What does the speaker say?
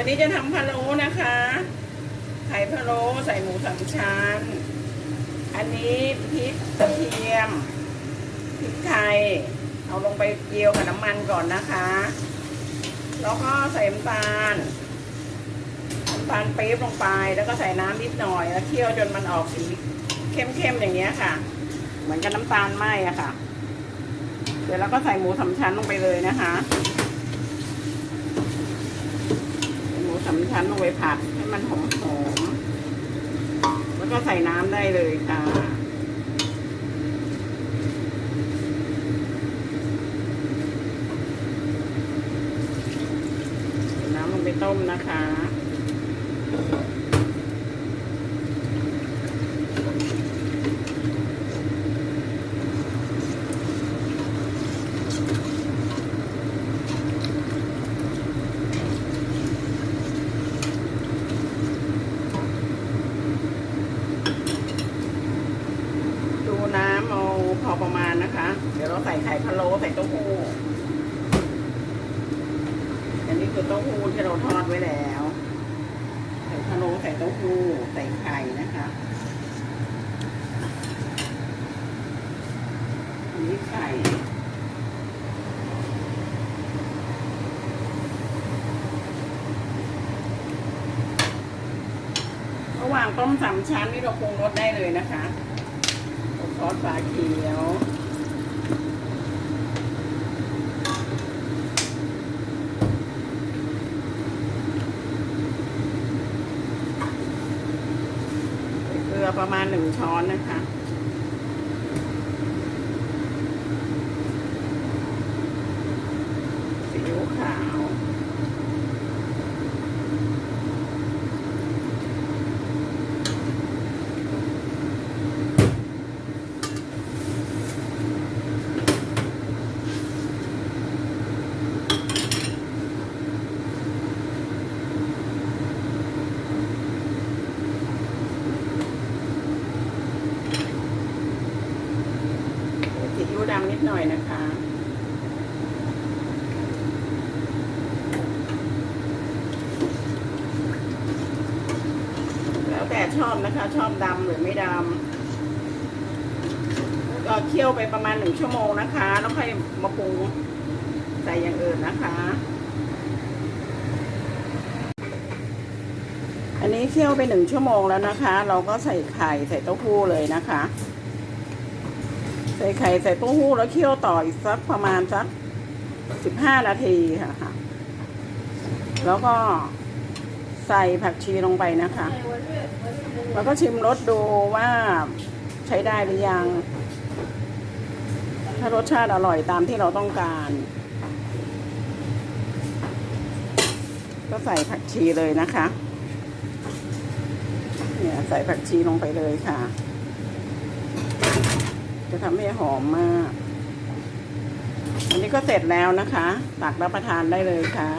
วันนี้จะทำพะโล้นะคะ ไข่พะโล้ใส่หมูสามชั้น อันนี้พริกกระเทียมพริกไทย เอาลงไปเจียวกับน้ำมันก่อนนะคะ แล้วก็ใส่น้ำตาลน้ำตาลปี๊บลงไป แล้วก็ใส่น้ำนิดหน่อย แล้วเคี่ยวจนมันออกสีเข้มๆอย่างเงี้ยค่ะ เหมือนกับน้ำตาลไหมอะค่ะ เดี๋ยวเราก็ใส่หมูสามชั้นลงไปเลยนะคะใส่หมูสาม ชั้นลงไปผัดให้มันหอมๆแล้วก็ใส่น้ำได้เลยค่ะน้ำลงไปต้มนะคะ ดูน้ำเอาพอประมาณนะคะ เดี๋ยวเราใส่ไข่พะโล้ใส่เต้าหู้อันนี้คือเต้าหู้ที่เราทอดไว้แล้ว ใส่พะโล้ใส่เต้าหู้ใส่ไข่นะคะอันนี้ไข่ระหว่างต้มสามชั้นนี่เราปรุงรสได้เลยนะคะ ซอสฝาเขียวเกลือประมาณหนึ่งช้อนนะคะ ซีอิ๊วขาว ซีอิ๊วดำนิด หน่อยนะคะแล้วแต่ชอบนะคะ ชอบดำหรือไม่ดำก็เคี่ยวไปประมาณหนึ่งชั่วโมงนะคะ แล้วค่อยมาปรุงใส่อย่างอื่นนะคะ อันนี้เคี่ยวไปหนึ่งชั่วโมงแล้วนะคะ เราก็ใส่ไข่ใส่เต้าหู้เลยนะคะ ใส่ไข่ใส่เต้าหู้แล้วเคี่ยวต่ออีกสักประมาณสักสิบห้านาทีค่ะค่ะ แล้วก็ใส่ผักชีลงไปนะคะ แล้วก็ชิมรสดูว่าใช้ได้หรือยัง ถ้ารสชาติอร่อยตามที่เราต้องการ ก็ใส่ผักชีเลยนะคะ เนี่ยใส่ผักชีลงไปเลยค่ะ จะทำให้หอมมาก อันนี้ก็เสร็จแล้วนะคะ ตักรับประทานได้เลยค่ะ